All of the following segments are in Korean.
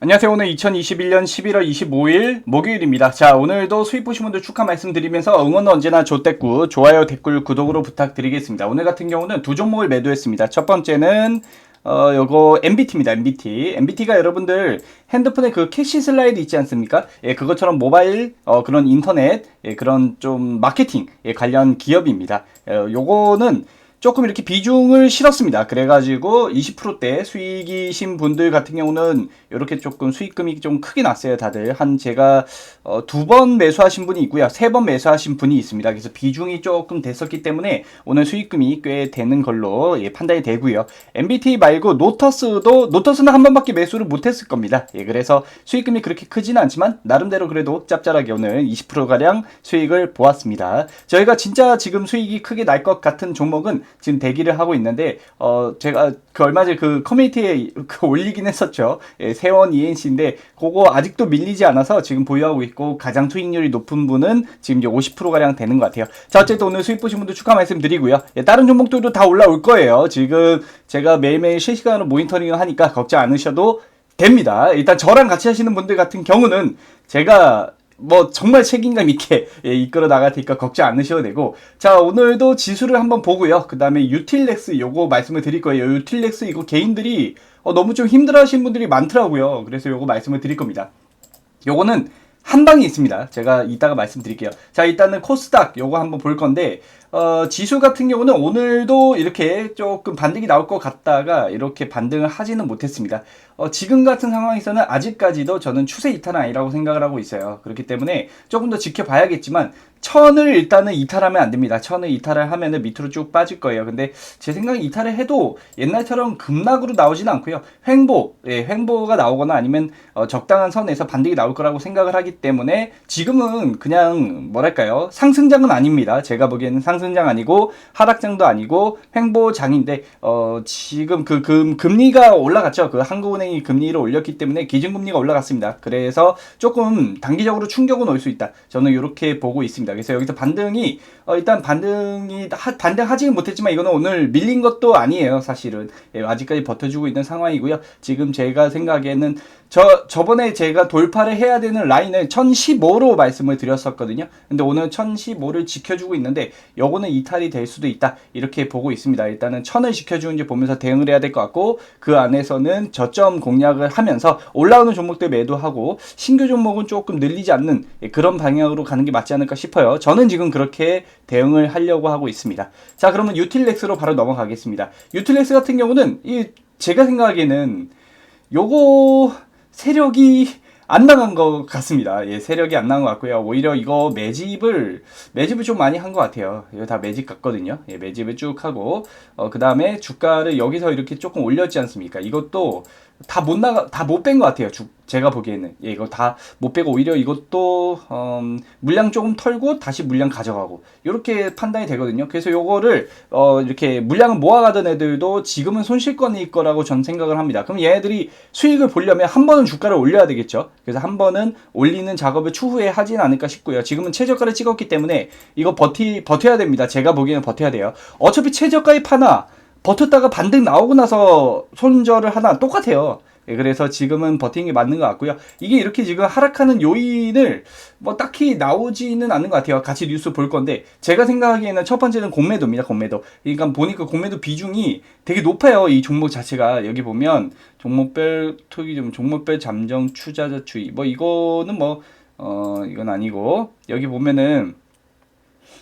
안녕하세요. 오늘 2021년 11월 25일 목요일입니다. 자, 오늘도 수익 보신 분들 축하 말씀드리면서 응원은 언제나 조댓구, 좋아요, 댓글, 구독으로 부탁드리겠습니다. 오늘 같은 경우는 두 종목을 매도했습니다. 첫 번째는 어, 요거 MBT입니다. MBT. MBT가 여러분들 핸드폰에 그 캐시 슬라이드 있지 않습니까? 예, 그것처럼 모바일 어, 그런 인터넷 예, 그런 좀 마케팅 예, 관련 기업입니다. 어, 요거는 조금 이렇게 비중을 실었습니다. 그래가지고 20%대 수익이신 분들 같은 경우는 이렇게 조금 수익금이 좀 크게 났어요. 다들 한 제가 어, 두 번 매수하신 분이 있고요, 세 번 매수하신 분이 있습니다. 그래서 비중이 조금 됐었기 때문에 오늘 수익금이 꽤 되는 걸로 예, 판단이 되고요. MBT 말고 노터스도 노터스는 한 번밖에 매수를 못했을 겁니다. 예, 그래서 수익금이 그렇게 크지는 않지만 나름대로 그래도 짭짤하게 오늘 20% 가량 수익을 보았습니다. 저희가 진짜 지금 수익이 크게 날 것 같은 종목은 지금 대기를 하고 있는데 어 제가 그 얼마 전에 그 커뮤니티에 그 올리긴 했었죠. 예, 세원 ENC인데 그거 아직도 밀리지 않아서 지금 보유하고 있고 가장 수익률이 높은 분은 지금 이제 50% 가량 되는 것 같아요. 자 어쨌든 오늘 수익 보신 분들 축하 말씀드리고요. 예, 다른 종목들도 다 올라올 거예요. 지금 제가 매일매일 실시간으로 모니터링을 하니까 걱정 않으셔도 됩니다. 일단 저랑 같이 하시는 분들 같은 경우는 제가 뭐 정말 책임감 있게 예, 이끌어 나갈 테니까 걱정 않으셔도 되고. 자 오늘도 지수를 한번 보고요. 그 다음에 유틸렉스 요거 말씀을 드릴 거예요. 유틸렉스 이거 개인들이 어, 너무 좀 힘들어 하시는 분들이 많더라고요. 그래서 요거 말씀을 드릴 겁니다. 요거는 한 방이 있습니다. 제가 이따가 말씀드릴게요. 자, 일단은 코스닥 요거 한번 볼 건데, 어, 지수 같은 경우는 오늘도 이렇게 조금 반등이 나올 것 같다가 이렇게 반등을 하지는 못했습니다. 어, 지금 같은 상황에서는 아직까지도 저는 추세 이탈은 아니라고 생각을 하고 있어요. 그렇기 때문에 조금 더 지켜봐야겠지만, 천을 일단은 이탈하면 안 됩니다. 천을 이탈을 하면은 밑으로 쭉 빠질 거예요. 근데 제 생각에 이탈을 해도 옛날처럼 급락으로 나오지는 않고요. 횡보, 예, 횡보가 나오거나 아니면 어, 적당한 선에서 반등이 나올 거라고 생각을 하기 때문에 지금은 그냥 뭐랄까요 상승장은 아닙니다. 제가 보기에는 상승장 아니고 하락장도 아니고 횡보장인데 어, 지금 그 금, 금리가 올라갔죠. 그 한국은행이 금리를 올렸기 때문에 기준금리가 올라갔습니다. 그래서 조금 단기적으로 충격은 올 수 있다. 저는 이렇게 보고 있습니다. 그래서 여기서 반등이 어, 일단 반등이 하, 반등하지는 못했지만 이거는 오늘 밀린 것도 아니에요. 사실은 예, 아직까지 버텨주고 있는 상황이고요. 지금 제가 생각에는 저 저번에 제가 돌파를 해야 되는 라인을 1015로 말씀을 드렸었거든요. 근데 오늘 1015를 지켜주고 있는데 요거는 이탈이 될 수도 있다. 이렇게 보고 있습니다. 일단은 1000을 지켜주는지 보면서 대응을 해야 될 것 같고 그 안에서는 저점 공략을 하면서 올라오는 종목들 매도하고 신규 종목은 조금 늘리지 않는 그런 방향으로 가는 게 맞지 않을까 싶어요. 저는 지금 그렇게 대응을 하려고 하고 있습니다. 자, 그러면 유틸렉스로 바로 넘어가겠습니다. 유틸렉스 같은 경우는 이 제가 생각하기에는 요거 세력이 안 나간 것 같습니다. 예, 세력이 안 나간 것 같고요. 오히려 이거 매집을, 매집을 좀 많이 한 것 같아요. 이거 다 매집 같거든요. 예, 매집을 쭉 하고, 어, 그 다음에 주가를 여기서 이렇게 조금 올렸지 않습니까? 이것도 다 못 나가, 다 못 뺀 것 같아요. 주, 제가 보기에는. 예, 이거 다 못 빼고 오히려 이것도, 음, 물량 조금 털고 다시 물량 가져가고, 이렇게 판단이 되거든요. 그래서 요거를, 어, 이렇게 물량을 모아가던 애들도 지금은 손실권일 거라고 전 생각을 합니다. 그럼 얘네들이 수익을 보려면 한 번은 주가를 올려야 되겠죠. 그래서 한 번은 올리는 작업을 추후에 하진 않을까 싶고요. 지금은 최저가를 찍었기 때문에 이거 버티, 버텨야 됩니다. 제가 보기에는 버텨야 돼요. 어차피 최저가에 파나, 버텼다가 반등 나오고 나서 손절을 하나 똑같아요. 예, 그래서 지금은 버티는 게 맞는 것 같고요. 이게 이렇게 지금 하락하는 요인을 뭐 딱히 나오지는 않는 것 같아요. 같이 뉴스 볼 건데 제가 생각하기에는 첫 번째는 공매도입니다. 공매도. 그러니까 보니까 공매도 비중이 되게 높아요. 이 종목 자체가 여기 보면 종목별 투기점, 종목별 잠정 투자자 추이. 뭐 이거는 뭐 어 이건 아니고 여기 보면은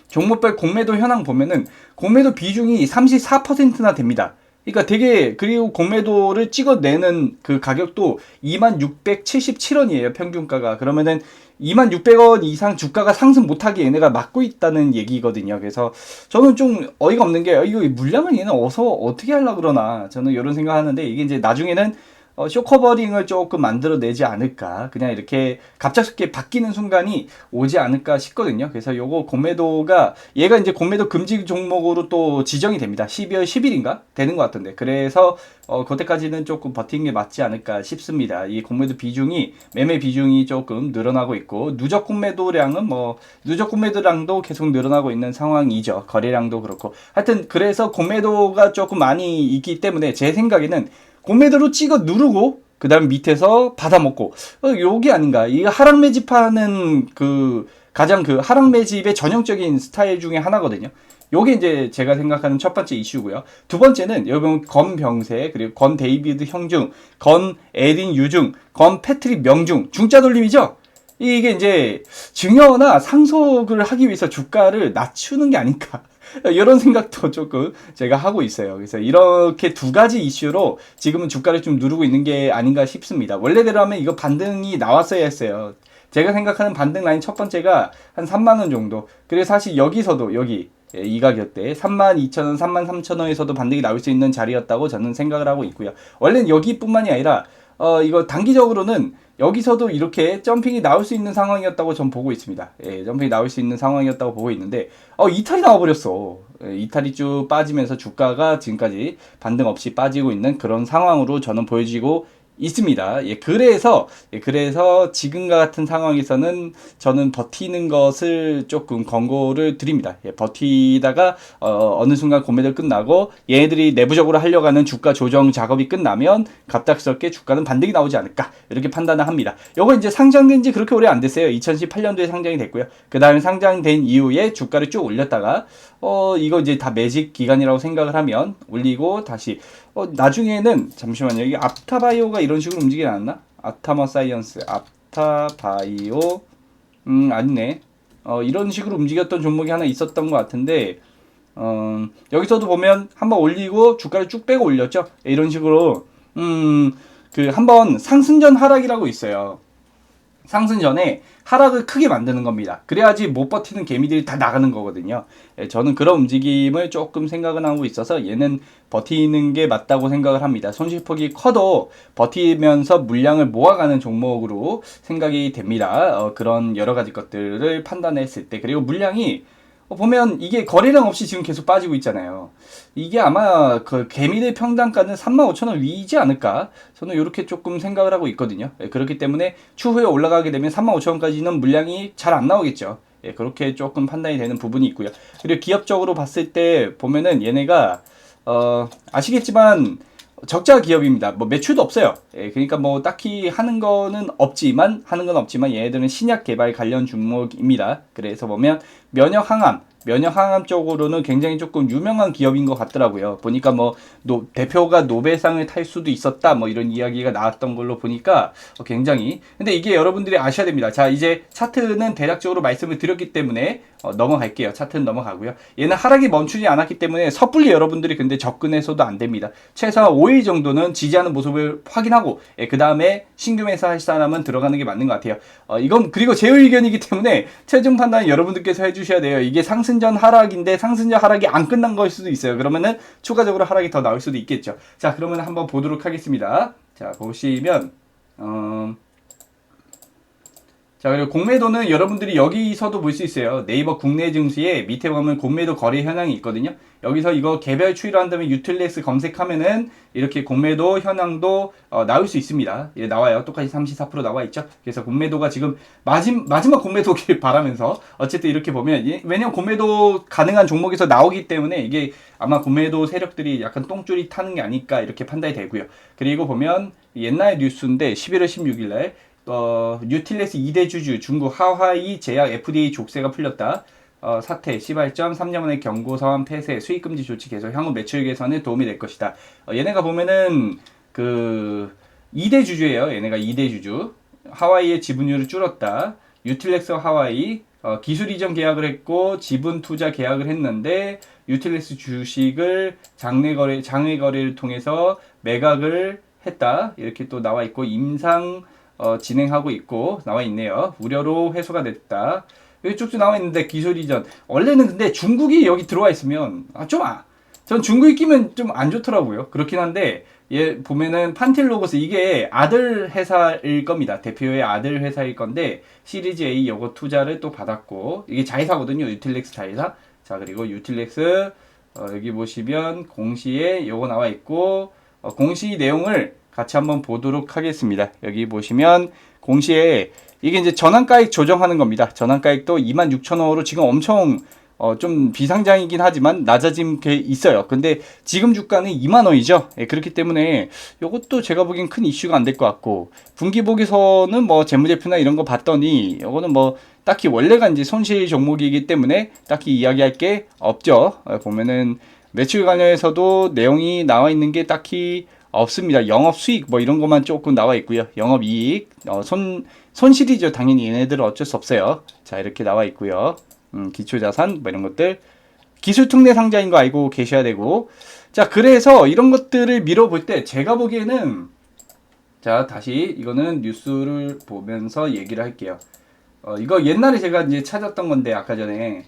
종목별 공매도 현황 보면은 공매도 비중이 34%나 됩니다. 그러니까 되게 그리고 공매도를 찍어내는 그 가격도 2677원이에요 평균가가 그러면은 2600원 이상 주가가 상승 못하게 얘네가 막고 있다는 얘기거든요 그래서 저는 좀 어이가 없는 게 이거 물량을 얘는 어서 어떻게 하려 그러나 저는 이런 생각하는데 이게 이제 나중에는 어, 쇼커버링을 조금 만들어내지 않을까. 그냥 이렇게 갑작스럽게 바뀌는 순간이 오지 않을까 싶거든요. 그래서 요거 공매도가, 얘가 이제 공매도 금지 종목으로 또 지정이 됩니다. 12월 10일인가? 되는 것 같던데. 그래서, 어, 그때까지는 조금 버티는 게 맞지 않을까 싶습니다. 이 공매도 비중이, 매매 비중이 조금 늘어나고 있고, 누적 공매도량은 뭐, 누적 공매도량도 계속 늘어나고 있는 상황이죠. 거래량도 그렇고. 하여튼, 그래서 공매도가 조금 많이 있기 때문에 제 생각에는 공매도로 찍어 누르고 그 다음 밑에서 받아 먹고 어, 요게 아닌가 이 하락 매집하는 그 가장 그 하락 매집의 전형적인 스타일 중에 하나거든요. 요게 이제 제가 생각하는 첫 번째 이슈고요. 두 번째는 여러분 건 병세 그리고 건 데이비드 형중, 건 에린 유중, 건 패트릭 명중 중자 돌림이죠. 이게 이제 증여나 상속을 하기 위해서 주가를 낮추는 게 아닐까. 이런 생각도 조금 제가 하고 있어요. 그래서 이렇게 두 가지 이슈로 지금은 주가를 좀 누르고 있는 게 아닌가 싶습니다. 원래대로라면 이거 반등이 나왔어야 했어요. 제가 생각하는 반등 라인 첫 번째가 한 3만원 정도. 그래서 사실 여기서도 여기 예, 이 가격대 32,000원, 33,000원에서도 반등이 나올 수 있는 자리였다고 저는 생각을 하고 있고요. 원래는 여기뿐만이 아니라 어 이거 단기적으로는 여기서도 이렇게 점핑이 나올 수 있는 상황이었다고 전 보고 있습니다. 예, 점핑이 나올 수 있는 상황이었다고 보고 있는데 어 이탈이 나와버렸어. 예, 이탈이 쭉 빠지면서 주가가 지금까지 반등 없이 빠지고 있는 그런 상황으로 저는 보여지고 있습니다. 예, 그래서, 예, 그래서 지금과 같은 상황에서는 저는 버티는 것을 조금 권고를 드립니다. 예, 버티다가, 어, 어느 순간 고매도 끝나고, 얘네들이 내부적으로 하려고 하는 주가 조정 작업이 끝나면 갑작스럽게 주가는 반등이 나오지 않을까. 이렇게 판단을 합니다. 요거 이제 상장된 지 그렇게 오래 안 됐어요. 2018년도에 상장이 됐고요. 그 다음에 상장된 이후에 주가를 쭉 올렸다가, 어, 이거 이제 다 매직 기간이라고 생각을 하면 올리고 다시, 어, 나중에는, 잠시만요. 이게 앞타바이오가 이런 식으로 움직이지 않았나? 아타머 사이언스, 앞타바이오, 음, 아니네. 어, 이런 식으로 움직였던 종목이 하나 있었던 것 같은데, 어, 여기서도 보면 한번 올리고 주가를 쭉 빼고 올렸죠? 이런 식으로, 음, 그 한번 상승전 하락이라고 있어요. 상승 전에 하락을 크게 만드는 겁니다. 그래야지 못 버티는 개미들이 다 나가는 거거든요. 예, 저는 그런 움직임을 조금 생각을 하고 있어서 얘는 버티는 게 맞다고 생각을 합니다. 손실폭이 커도 버티면서 물량을 모아가는 종목으로 생각이 됩니다. 어, 그런 여러 가지 것들을 판단했을 때 그리고 물량이 어, 보면 이게 거래량 없이 지금 계속 빠지고 있잖아요. 이게 아마 그 개미들 평단가는 35,000원 위이지 않을까? 저는 이렇게 조금 생각을 하고 있거든요. 예, 그렇기 때문에 추후에 올라가게 되면 35,000원까지는 물량이 잘 안 나오겠죠. 예, 그렇게 조금 판단이 되는 부분이 있고요. 그리고 기업적으로 봤을 때 보면은 얘네가 어, 아시겠지만 적자 기업입니다. 뭐 매출도 없어요. 예, 그러니까 뭐 딱히 하는 거는 없지만 하는 건 없지만 얘네들은 신약 개발 관련 종목입니다. 그래서 보면 면역 항암 면역 항암 쪽으로는 굉장히 조금 유명한 기업인 것 같더라고요. 보니까 뭐 노, 대표가 노벨상을 탈 수도 있었다 뭐 이런 이야기가 나왔던 걸로 보니까 굉장히 근데 이게 여러분들이 아셔야 됩니다. 자 이제 차트는 대략적으로 말씀을 드렸기 때문에 어, 넘어갈게요. 차트는 넘어가고요. 얘는 하락이 멈추지 않았기 때문에 섣불리 여러분들이 근데 접근해서도 안 됩니다. 최소한 5일 정도는 지지하는 모습을 확인하고 예, 그 다음에 신규 매수 할 사람은 들어가는 게 맞는 것 같아요. 어, 이건 그리고 제 의견이기 때문에 최종 판단은 여러분들께서 해주셔야 돼요. 이게 상승 전 하락인데 상승전 하락이 안 끝난 걸 수도 있어요. 그러면은 추가적으로 하락이 더 나올 수도 있겠죠. 자 그러면 한번 보도록 하겠습니다. 자 보시면 어... 자 그리고 공매도는 여러분들이 여기서도 볼 수 있어요. 네이버 국내 증시에 밑에 보면 공매도 거래 현황이 있거든요. 여기서 이거 개별 추이로 한 다음에 유틸렉스 검색하면은 이렇게 공매도 현황도 어, 나올 수 있습니다. 예, 나와요. 똑같이 34% 나와 있죠. 그래서 공매도가 지금 마지막, 마지막 공매도길 바라면서 어쨌든 이렇게 보면 예, 왜냐면 공매도 가능한 종목에서 나오기 때문에 이게 아마 공매도 세력들이 약간 똥줄이 타는 게 아닐까 이렇게 판단이 되고요. 그리고 보면 옛날 뉴스인데 11월 16일 날 어, 뉴틸레스 2대 주주 중국 하와이 제약 FDA 족쇄가 풀렸다. 어, 사태, 시발점, 3년 만에 경고 사원 폐쇄, 수익금지 조치 개선, 향후 매출 개선에 도움이 될 것이다. 어, 얘네가 보면은 그 2대 주주예요. 얘네가 2대 주주. 하와이의 지분율을 줄였다. 유틸렉스 하와이 어, 기술 이전 계약을 했고 지분 투자 계약을 했는데 유틸렉스 주식을 장내 거래 장외 거래를 통해서 매각을 했다. 이렇게 또 나와 있고 임상 어, 진행하고 있고 나와 있네요. 우려로 회수가 됐다. 여기 쭉쭉 나와 있는데 기술 이전. 원래는 근데 중국이 여기 들어와 있으면 아, 좀 아, 전 중국이 끼면 좀 안 좋더라고요. 그렇긴 한데 얘 보면은 판틸로고스 이게 아들 회사일 겁니다. 대표의 아들 회사일 건데 시리즈 A 요거 투자를 또 받았고 이게 자회사거든요. 유틸렉스 자회사. 자 그리고 유틸렉스 어, 여기 보시면 공시에 요거 나와 있고 어, 공시 내용을 같이 한번 보도록 하겠습니다. 여기 보시면 공시에 이게 이제 전환가액 조정하는 겁니다. 전환가액도 26,000원으로 지금 엄청 어, 좀 비상장이긴 하지만 낮아진 게 있어요. 근데 지금 주가는 2만 원이죠. 예, 그렇기 때문에 이것도 제가 보기엔 큰 이슈가 안 될 것 같고 분기 보기서는 뭐 재무제표나 이런 거 봤더니 이거는 뭐 딱히 원래가 이제 손실 종목이기 때문에 딱히 이야기할 게 없죠. 어, 보면은 매출 관련해서도 내용이 나와 있는 게 딱히 없습니다. 영업 수익 뭐 이런 것만 조금 나와 있고요. 영업 이익, 어, 손 손실이죠. 당연히 얘네들은 어쩔 수 없어요. 자 이렇게 나와 있고요. 음, 기초 자산 뭐 이런 것들 기술 특례 상자인 거 알고 계셔야 되고 자 그래서 이런 것들을 밀어볼 때 제가 보기에는 자 다시 이거는 뉴스를 보면서 얘기를 할게요. 어, 이거 옛날에 제가 이제 찾았던 건데 아까 전에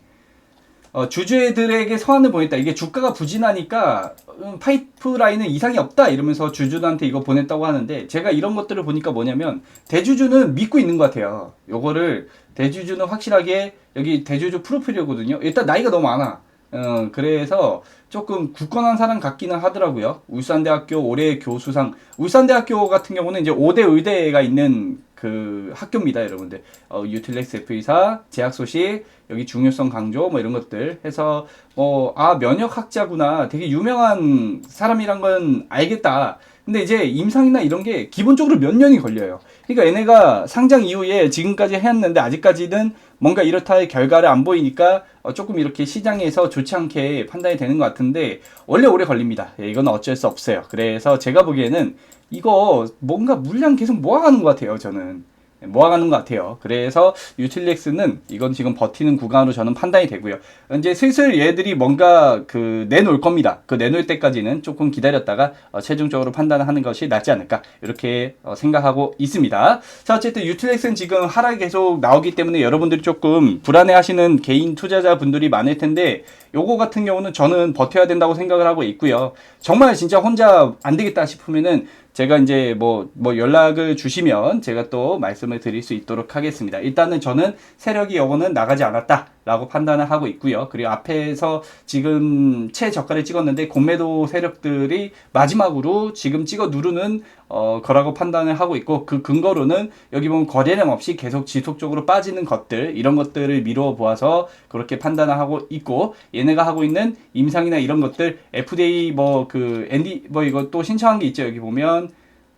어, 주주들에게 서한을 보냈다. 이게 주가가 부진하니까 음, 파이프라인은 이상이 없다 이러면서 주주들한테 이거 보냈다고 하는데 제가 이런 것들을 보니까 뭐냐면 대주주는 믿고 있는 것 같아요. 요거를 대주주는 확실하게 여기 대주주 프로필이거든요. 일단 나이가 너무 많아. 어, 그래서 조금 굳건한 사람 같기는 하더라고요. 울산대학교 올해 교수상. 울산대학교 같은 경우는 이제 5대 의대가 있는 그 학교입니다, 여러분들. 어, 유틸렉스 F24, 제약 소식, 여기 중요성 강조, 뭐 이런 것들 해서, 뭐, 아, 면역학자구나. 되게 유명한 사람이란 건 알겠다. 근데 이제 임상이나 이런 게 기본적으로 몇 년이 걸려요. 그러니까 얘네가 상장 이후에 지금까지 했는데 아직까지는 뭔가 이렇다 할 결과를 안 보이니까 어, 조금 이렇게 시장에서 좋지 않게 판단이 되는 것 같은데 원래 오래 걸립니다. 예, 이건 어쩔 수 없어요. 그래서 제가 보기에는 이거 뭔가 물량 계속 모아가는 것 같아요. 저는. 모아가는 것 같아요. 그래서 유틸렉스는 이건 지금 버티는 구간으로 저는 판단이 되고요. 이제 슬슬 얘들이 뭔가 그 내놓을 겁니다. 그 내놓을 때까지는 조금 기다렸다가 어, 최종적으로 판단하는 것이 낫지 않을까 이렇게 어, 생각하고 있습니다. 자 어쨌든 유틸렉스는 지금 하락이 계속 나오기 때문에 여러분들이 조금 불안해하시는 개인 투자자 분들이 많을 텐데 요거 같은 경우는 저는 버텨야 된다고 생각을 하고 있고요. 정말 진짜 혼자 안 되겠다 싶으면은 제가 이제 뭐, 뭐 연락을 주시면 제가 또 말씀을 드릴 수 있도록 하겠습니다. 일단은 저는 세력이 요거는 나가지 않았다. 라고 판단을 하고 있고요. 그리고 앞에서 지금 최저가를 찍었는데 공매도 세력들이 마지막으로 지금 찍어 누르는 어, 거라고 판단을 하고 있고 그 근거로는 여기 보면 거래량 없이 계속 지속적으로 빠지는 것들 이런 것들을 미루어 보아서 그렇게 판단을 하고 있고 얘네가 하고 있는 임상이나 이런 것들 FDA 뭐 그 ND 뭐 이거 또 신청한 게 있죠 여기 보면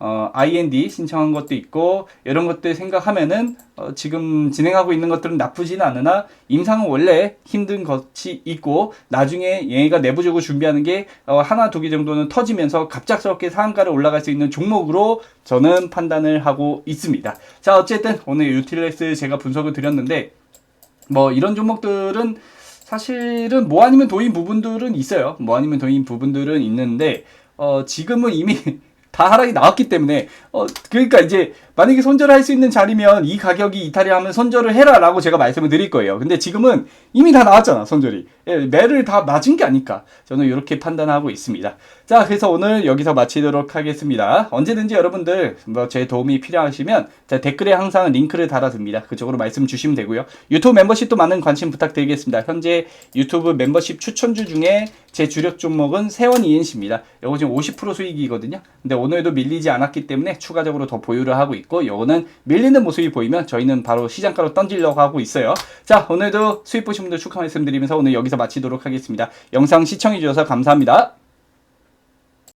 어, IND 신청한 것도 있고 이런 것들 생각하면은 어, 지금 진행하고 있는 것들은 나쁘지는 않으나 임상은 원래 힘든 것이 있고 나중에 얘가 내부적으로 준비하는 게 어, 하나 두 개 정도는 터지면서 갑작스럽게 상한가를 올라갈 수 있는 종목으로 저는 판단을 하고 있습니다. 자 어쨌든 오늘 유틸렉스 제가 분석을 드렸는데 뭐 이런 종목들은 사실은 뭐 아니면 도인 부분들은 있어요. 뭐 아니면 도인 부분들은 있는데 어 지금은 이미 다 하락이 나왔기 때문에 어 그러니까 이제 만약에 손절을 할수 있는 자리면 이 가격이 이탈이 하면 손절을 해라라고 제가 말씀을 드릴 거예요. 근데 지금은 이미 다 나왔잖아 손절이 예, 매를 다 맞은 게 아닐까 저는 이렇게 판단하고 있습니다. 자 그래서 오늘 여기서 마치도록 하겠습니다. 언제든지 여러분들 뭐 제 도움이 필요하시면 제 댓글에 항상 링크를 달아둡니다. 그쪽으로 말씀 주시면 되고요. 유튜브 멤버십도 많은 관심 부탁드리겠습니다. 현재 유튜브 멤버십 추천주 중에 제 주력 종목은 세원 ENC입니다. 이거 지금 50% 수익이거든요. 근데 오늘도 밀리지 않았기 때문에 추가적으로 더 보유를 하고 있고 요거는 밀리는 모습이 보이면 저희는 바로 시장가로 던지려고 하고 있어요. 자 오늘도 수익 보신 분들 축하 말씀드리면서 오늘 여기서 마치도록 하겠습니다. 영상 시청해 주셔서 감사합니다.